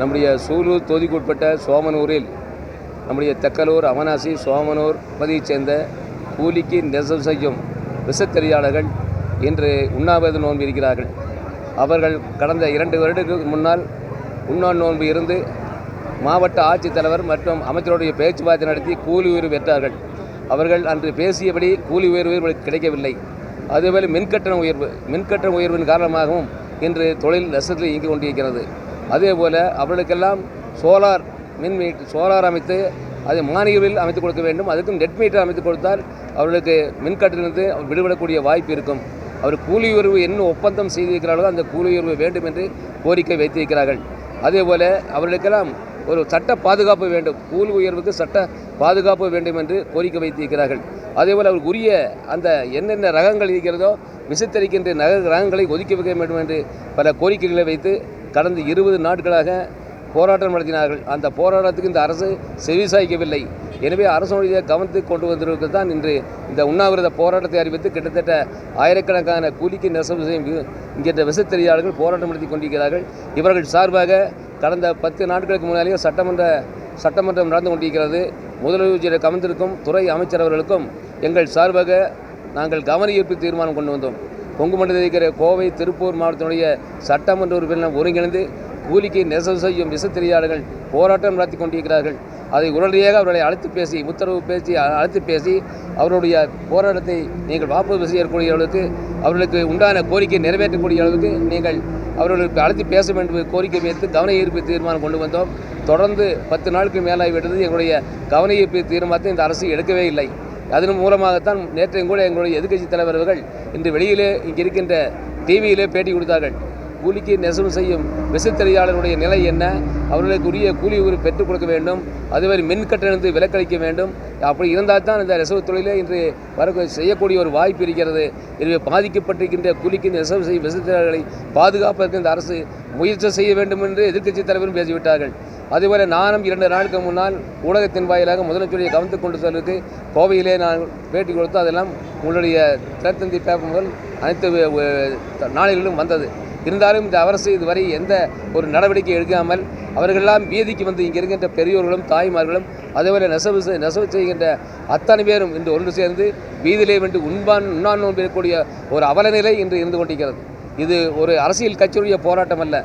நம்முடைய சூலூர் தொகுதிக்குட்பட்ட சோமனூரில் நம்முடைய தெக்கலூர் அவனாசி சோமனூர் பகுதியைச் சேர்ந்த கூலிக்கு நெசவு செய்யும் விசத்தறியாளர்கள் இன்று உண்ணாவிரத நோன்பு இருக்கிறார்கள். அவர்கள் கடந்த இரண்டு வருடங்களுக்கு முன்னால் உண்ணா நோன்பு இருந்து மாவட்ட ஆட்சித்தலைவர் மற்றும் அமைச்சருடைய பேச்சுவார்த்தை நடத்தி கூலி உயர்வு பெற்றார்கள். அவர்கள் அன்று பேசியபடி கூலி உயர்வு கிடைக்கவில்லை. அதேபோல் மின்கட்டண உயர்வு மின்கட்டண உயர்வின் காரணமாகவும் இன்று தொழில் நஷ்டத்தில் இயங்கிக் கொண்டிருக்கிறது. அதேபோல் அவர்களுக்கெல்லாம் சோலார் மின் மீட் சோலார் அமைத்து அதை மானியவில் அமைத்து கொடுக்க வேண்டும். அதுக்கும் நெட் மீட்டர் அமைத்து கொடுத்தால் அவர்களுக்கு மின்கட்டிலிருந்து விடுபடக்கூடிய வாய்ப்பு இருக்கும். அவர் கூலி உயர்வு என்ன ஒப்பந்தம் செய்திருக்கிறார்களோ அந்த கூலி உயர்வு வேண்டும் என்று கோரிக்கை வைத்திருக்கிறார்கள். அதேபோல் அவர்களுக்கெல்லாம் ஒரு சட்ட பாதுகாப்பு வேண்டும். கூலி உயர்வுக்கு சட்ட பாதுகாப்பு வேண்டும் என்று கோரிக்கை வைத்திருக்கிறார்கள். அதேபோல் அவருக்கு உரிய அந்த என்னென்ன ரகங்கள் இருக்கிறதோ விசித்தரிக்கின்ற நக ரகங்களை ஒதுக்கி வைக்க வேண்டும் என்று பல கோரிக்கைகளை வைத்து கடந்த இருபது நாட்களாக போராட்டம் நடத்தினார்கள். அந்த போராட்டத்துக்கு இந்த அரசு செவிசாய்க்கவில்லை எனவே அரசனுடைய கவனத்துக்கு கொண்டு வந்திருக்கிறது தான் இன்று இந்த உண்ணாவிரத போராட்டத்தை அறிவித்து கிட்டத்தட்ட ஆயிரக்கணக்கான கூலிக்கு நெசவு செய்யும் வி- இங்கிட்ட விசத்தறியாளர்கள் போராட்டம் நடத்தி கொண்டிருக்கிறார்கள். இவர்கள் சார்பாக கடந்த பத்து நாட்களுக்கு முன்னாலேயே சட்டமன்ற சட்டமன்றம் நடந்து கொண்டிருக்கிறது. முதலமைச்சர் கவனத்திற்கும் துறை அமைச்சர் அவர்களுக்கும் எங்கள் சார்பாக நாங்கள் கவன ஈர்ப்பு தீர்மானம் கொண்டு வந்தோம். கொங்கு மண்டலத்தில் இருக்கிற கோவை திருப்பூர் மாவட்டத்தினுடைய சட்டமன்ற உறுப்பினர் ஒருங்கிணைந்து கூலிக்கு நெசவு செய்யும் விசத்தறியாளர்கள் போராட்டம் நடத்தி கொண்டிருக்கிறார்கள். அதை உடனடியாக அவர்களை அழைத்து பேசி உத்தரவு பேசி அழைத்து பேசி அவருடைய போராட்டத்தை நீங்கள் வாபஸ் செய்யக்கூடிய அளவுக்கு அவர்களுக்கு உண்டான கோரிக்கை நிறைவேற்றக்கூடிய அளவுக்கு நீங்கள் அவர்களுக்கு அழைத்து பேச வேண்டும் கோரிக்கை வைத்து கவன ஈர்ப்பு தீர்மானம் கொண்டு வந்தோம். தொடர்ந்து பத்து நாளுக்கு மேலாகிவிட்டது. எங்களுடைய கவன ஈர்ப்பு தீர்மானத்தை இந்த அரசு எடுக்கவே இல்லை. அதன் மூலமாகத்தான் நேற்றையும் கூட எங்களுடைய எதிர்க்கட்சி தலைவர்கள் இன்று வெளியிலே இங்கே இருக்கின்ற டிவியிலே பேட்டி கொடுத்தார்கள். கூலிக்கு நெசவு செய்யும் விசைத்தறியாளருடைய நிலை என்ன? அவர்களுக்கு உரிய கூலி உயர்வு பெற்றுக் கொடுக்க வேண்டும். அதுவரை மின்கட்டணத்தை விலக்களிக்க வேண்டும். அப்படி இருந்தால் தான் இந்த நெசவு தொழிலே இன்று வர செய்யக்கூடிய ஒரு வாய்ப்பு இருக்கிறது. எனவே பாதிக்கப்பட்டிருக்கின்ற கூலிக்கு நெசவு செய்யும் விசைத்தறியாளர்களை பாதுகாப்பதற்கு இந்த அரசு முயற்சி செய்ய வேண்டும் என்று எதிர்க்கட்சி தலைவரும் பேசிவிட்டார்கள். அதுபோல நானும் இரண்டு நாளுக்கு முன்னால் ஊடகத்தின் வாயிலாக முதலமைச்சருடைய கவனத்துக்கு கொண்டு செல்வதற்கு கோவையிலே நான் பேட்டி கொடுத்து அதெல்லாம் உங்களுடைய தினத்தந்தி பேப்பர் முதல் அனைத்து நாளிலும் வந்தது. இருந்தாலும் இந்த அரசு இதுவரை எந்த ஒரு நடவடிக்கை எடுக்காமல் அவர்களெல்லாம் வீதிக்கு வந்து இங்கே இருக்கின்ற பெரியோர்களும் தாய்மார்களும் அதேபோல நெசவு நெசவு செய்கின்ற அத்தனை பேரும் இன்று ஒன்று சேர்ந்து வீதியிலே வந்து உண்பான் உண்ணான் நோன்பு இருக்கக்கூடிய ஒரு அவலநிலை இன்று இருந்து கொண்டிருக்கிறது. இது ஒரு அரசியல் கட்சியுடைய போராட்டம் அல்ல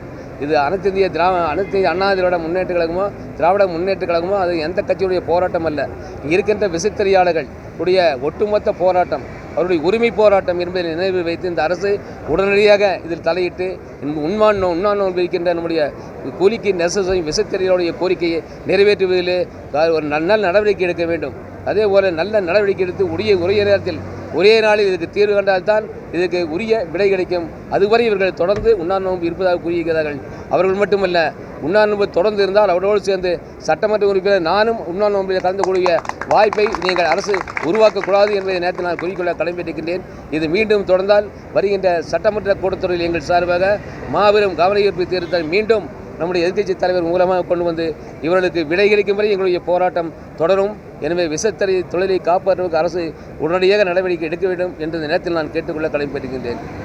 இது அனைத்து இந்திய திராவிட அனைத்து அண்ணா திராவிட முன்னேற்ற கழகமோ திராவிட முன்னேற்ற கழகமோ அது எந்த கட்சியுடைய போராட்டம் அல்ல இங்கே இருக்கின்ற விசைத்தறியாளர்கள் உடைய ஒட்டுமொத்த போராட்டம் அவருடைய உரிமை போராட்டம் என்பதை நினைவில் வைத்து இந்த அரசு உடனடியாக இதில் தலையிட்டு இந்த உண்மான் நோன்பு இருக்கின்ற நம்முடைய கூலிக்கு நெசவு விசைத்தறிகளுடைய கோரிக்கையை நிறைவேற்றுவதிலே ஒரு நல்ல நடவடிக்கை எடுக்க வேண்டும். அதே போல நல்ல நடவடிக்கை எடுத்து உரிய உரிய நேரத்தில் ஒரே நாளில் இதுக்கு தீர்வு கண்டால்தான் இதுக்கு உரிய விடை கிடைக்கும். அதுவரை இவர்கள் தொடர்ந்து உண்ணார் இருப்பதாக கூறியிருக்கிறார்கள். அவர்கள் மட்டுமல்ல உண்ணாநோன்பு தொடர்ந்து இருந்தால் அவரோடு சேர்ந்து சட்டமன்ற உறுப்பினர் நானும் உண்ணாநோன்பில் கலந்து வாய்ப்பை நீங்கள் அரசு உருவாக்கக்கூடாது என்பதை நேரத்தில் நான் குறிக்கொள்ள கடமைப்பட்டிருக்கின்றேன் இது மீண்டும் தொடர்ந்தால் வருகின்ற சட்டமன்ற கூட்டத்தொடரில் எங்கள் சார்பாக மாபெரும் கவன ஈர்ப்பு தீர்த்தை மீண்டும் நம்முடைய எதிர்க்கட்சி தலைவர் மூலமாக கொண்டு வந்து இவர்களுக்கு விடை கிடைக்கும் வரை எங்களுடைய போராட்டம் தொடரும். எனவே விசத்தறி தொழிலை காப்பாற்றுவதற்கு அரசு உடனடியாக நடவடிக்கை எடுக்க வேண்டும் என்ற நேரத்தில் நான் கேட்டுக்கொள்ள கடமைப்பட்டிருக்கின்றேன்